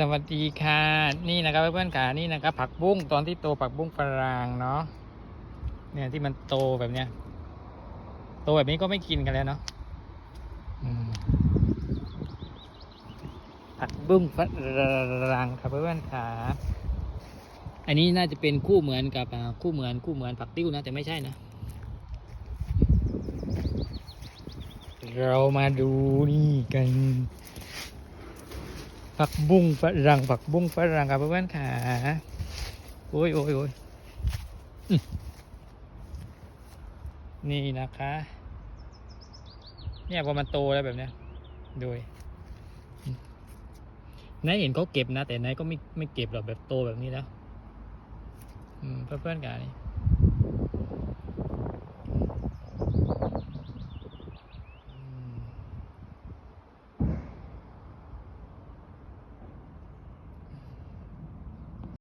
สวัสดีค่ะ นี่นะครับเพื่อนๆค่ะนี่นะครับ ผักบุ้งตอนที่โตผักบุ้งฝรั่งเนาะเนี่ยที่มันโตแบบเนี้ยโตแบบนี้ก็ไม่กินกันแล้วเนาะผักบุ้งฝรั่งครับเพื่อนๆค่ะ อันนี้น่าจะเป็นคู่เหมือนกับคู่เหมือนคู่เหมือนผักติ้วนะแต่ไม่ใช่นะ เรามาดูนี่กัน ผักบุ้งฝรั่งผักบุ้งฝรั่งครับเพื่อนๆค่ะโอ้ยโอ้ยโอ้ยนี่นะคะ เนี่ยพอมันโตแล้วแบบเนี้ยดูนายเห็นเขาเก็บนะ แต่นายก็ไม่ไม่เก็บหรอกแบบโตแบบนี้แล้วเพื่อนๆกันนี่